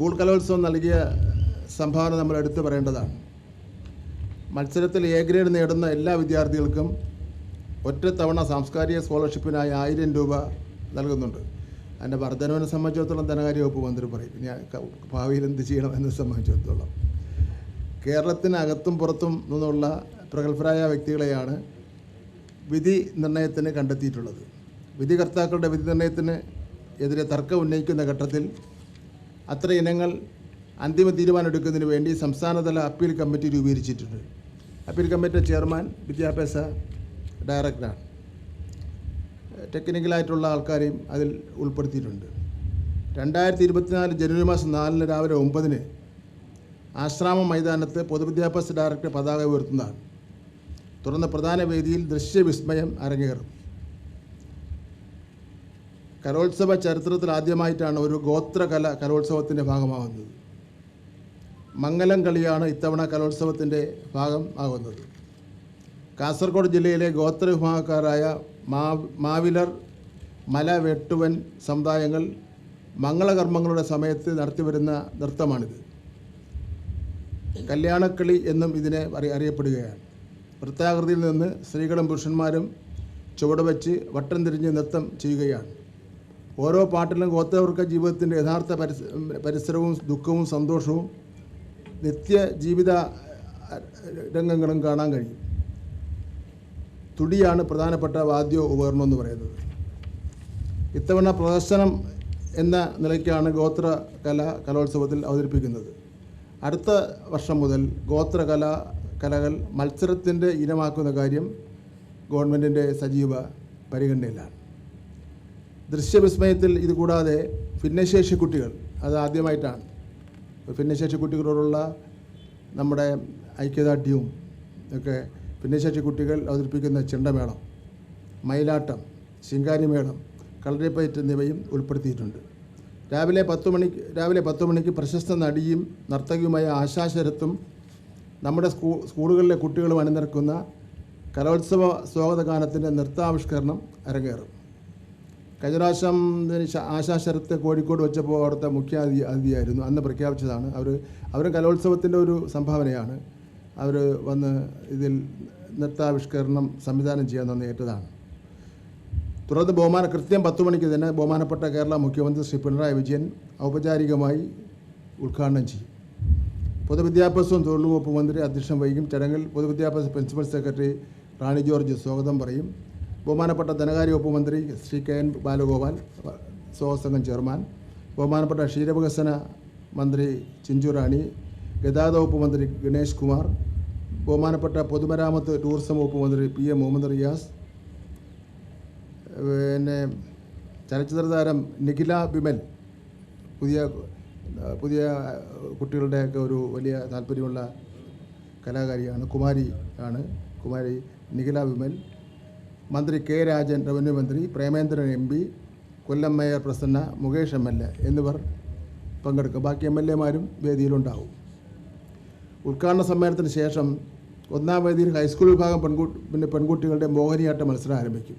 School കലോത്സവം നൽകിയ സംഭാവന നമ്മൾ എടുത്തു പറയേണ്ടതാണ്. മത്സരത്തിൽ എ ഗ്രേഡ് നേടുന്ന എല്ലാ വിദ്യാർത്ഥികൾക്കും ഒറ്റത്തവണ സാംസ്കാരിക സ്കോളർഷിപ്പിനായി ആയിരം രൂപ നൽകുന്നുണ്ട്. അതിന്റെ വർധനവിനെ സംബന്ധിച്ചിടത്തോളം ധനകാര്യ വകുപ്പ് മന്ത്രി പറയും. ഇനി ഭാവിയിൽ എന്ത് ചെയ്യണം എന്നെ സംബന്ധിച്ചിടത്തോളം. കേരളത്തിനകത്തും പുറത്തും നിന്നുള്ള പ്രഗത്ഭരായ വ്യക്തികളെയാണ് വിധി നിർണയത്തിന് കണ്ടെത്തിയിട്ടുള്ളത്. വിധികർത്താക്കളുടെ വിധി നിർണയത്തിന് എതിരെ തർക്കം ഉന്നയിക്കുന്ന ഘട്ടത്തിൽ അത്ര ഇനങ്ങൾ അന്തിമ തീരുമാനമെടുക്കുന്നതിന് വേണ്ടി സംസ്ഥാനതല അപ്പീൽ കമ്മിറ്റി രൂപീകരിച്ചിട്ടുണ്ട്. അപ്പീൽ കമ്മിറ്റി ചെയർമാൻ വിദ്യാഭ്യാസ ഡയറക്ടറാണ്. ടെക്നിക്കലായിട്ടുള്ള ആൾക്കാരെയും അതിൽ ഉൾപ്പെടുത്തിയിട്ടുണ്ട്. രണ്ടായിരത്തി ഇരുപത്തിനാല് ജനുവരി മാസം നാലിന് രാവിലെ ഒമ്പതിന് ആശ്രാമ മൈതാനത്ത് പൊതുവിദ്യാഭ്യാസ ഡയറക്ടർ പതാക ഉയർത്തുന്നതാണ്. തുടർന്ന് പ്രധാന വേദിയിൽ ദൃശ്യവിസ്മയം അരങ്ങേറും. കലോത്സവ ചരിത്രത്തിൽ ആദ്യമായിട്ടാണ് ഒരു ഗോത്രകല കലോത്സവത്തിന്റെ ഭാഗമാകുന്നത് മംഗലം കളിയാണ് ഇത്തവണ കലോത്സവത്തിന്റെ ഭാഗം ആകുന്നത്. കാസർഗോഡ് ജില്ലയിലെ ഗോത്ര വിഭാഗക്കാരായ മാവിലർ മല വെട്ടുവൻ സമുദായങ്ങൾ മംഗളകർമ്മങ്ങളുടെ സമയത്ത് നടത്തിവരുന്ന നൃത്തമാണിത്. കല്യാണക്കളി എന്നും ഇതിനെ അറി അറിയപ്പെടുകയാണ്. വൃത്താകൃതിയിൽ നിന്ന് സ്ത്രീകളും പുരുഷന്മാരും ചുവട് വെച്ച് വട്ടം തിരിഞ്ഞ് നൃത്തം ചെയ്യുകയാണ്. ഓരോ പാട്ടിലും ഗോത്രവർഗ ജീവിതത്തിന്റെ യഥാർത്ഥ പരിസ പരിസരവും ദുഃഖവും സന്തോഷവും നിത്യ ജീവിത രംഗങ്ങളും കാണാൻ കഴിയും. തുടിയാണ് പ്രധാനപ്പെട്ട വാദ്യ ഉപകരണം എന്ന് പറയുന്നത്. ഇത്തവണ പ്രദർശനം എന്ന നിലയ്ക്കാണ് ഗോത്ര കല കലോത്സവത്തിൽ അവതരിപ്പിക്കുന്നത്. അടുത്ത വർഷം മുതൽ ഗോത്രകല കലകൾ മത്സരത്തിന്റെ ഇനമാക്കുന്ന കാര്യം ഗവൺമെന്റിന്റെ സജീവ പരിഗണനയിലാണ്. ദൃശ്യവിസ്മയത്തിൽ ഇതുകൂടാതെ ഭിന്നശേഷി കുട്ടികൾ അത് ആദ്യമായിട്ടാണ് ഭിന്നശേഷി കുട്ടികളോടുള്ള നമ്മുടെ ഐക്യദാർഢ്യവും ഒക്കെ ഭിന്നശേഷി കുട്ടികൾ അവതരിപ്പിക്കുന്ന ചെണ്ടമേളം മയിലാട്ടം ശിങ്കാരിമേളം കളരിപ്പയറ്റ് എന്നിവയും ഉൾപ്പെടുത്തിയിട്ടുണ്ട്. രാവിലെ പത്ത് മണിക്ക് രാവിലെ പത്ത് മണിക്ക് പ്രശസ്ത നടിയും നർത്തകിയുമായ ആശാശരത്തും നമ്മുടെ സ്കൂ സ്കൂളുകളിലെ കുട്ടികളും അണിനിരക്കുന്ന കലോത്സവ സ്വാഗതഗാനത്തിന്റെ നൃത്താവിഷ്കരണം അരങ്ങേറും. കഴിഞ്ഞ പ്രാവശ്യം ആശാ ശരത്ത് കോഴിക്കോട് വെച്ചപ്പോൾ അവിടുത്തെ മുഖ്യ അതിഥി അതിഥിയായിരുന്നു അന്ന് പ്രഖ്യാപിച്ചതാണ്. അവർ അവരും കലോത്സവത്തിന്റെ ഒരു സംഭാവനയാണ്. അവർ വന്ന് ഇതിൽ നൃത്താവിഷ്കരണം സംവിധാനം ചെയ്യാൻ തന്നെ ഏറ്റതാണ്. തുടർന്ന് ബഹുമാന കൃത്യം പത്ത് മണിക്ക് തന്നെ ബഹുമാനപ്പെട്ട കേരള മുഖ്യമന്ത്രി ശ്രീ പിണറായി വിജയൻ ഔപചാരികമായി ഉദ്ഘാടനം ചെയ്യും. പൊതുവിദ്യാഭ്യാസവും തൊഴിൽ വകുപ്പ് മന്ത്രി അധ്യക്ഷം വഹിക്കും ചടങ്ങിൽ പൊതുവിദ്യാഭ്യാസ പ്രിൻസിപ്പൽ സെക്രട്ടറി റാണി ജോർജ് സ്വാഗതം പറയും. ബഹുമാനപ്പെട്ട ധനകാര്യ വകുപ്പ് മന്ത്രി ശ്രീ കെ എൻ ബാലഗോപാൽ സ്വസംഘം ചെയർമാൻ ബഹുമാനപ്പെട്ട ക്ഷീരവികസന മന്ത്രി ചിഞ്ചു റാണി ഗതാഗത വകുപ്പ് മന്ത്രി ഗണേഷ് കുമാർ ബഹുമാനപ്പെട്ട പൊതുമരാമത്ത് ടൂറിസം വകുപ്പ് മന്ത്രി പി എ മുഹമ്മദ് റിയാസ് പിന്നെ ചലച്ചിത്ര താരം നിഖില ബിമൽ പുതിയ പുതിയ കുട്ടികളുടെയൊക്കെ ഒരു വലിയ താല്പര്യമുള്ള കലാകാരിയാണ് കുമാരി ആണ്. കുമാരി നിഖില വിമൽ മന്ത്രി കെ രാജൻ റവന്യൂ മന്ത്രി Premendran M P Kollam mayor Prasanna Mukesh M L A എന്നിവർ പങ്കെടുക്കും. ബാക്കി എം എൽ എമാരും വേദിയിലുണ്ടാവും. ഉദ്ഘാടന സമ്മേളനത്തിന് ശേഷം ഒന്നാം വേദിയിൽ ഹൈസ്കൂൾ വിഭാഗം പെൺകുട്ടി പിന്നെ പെൺകുട്ടികളുടെ മോഹിനിയാട്ട മത്സരം ആരംഭിക്കും.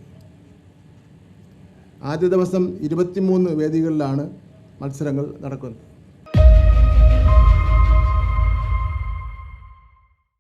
ആദ്യ ദിവസം ഇരുപത്തിമൂന്ന് വേദികളിലാണ് മത്സരങ്ങൾ നടക്കുന്നത്.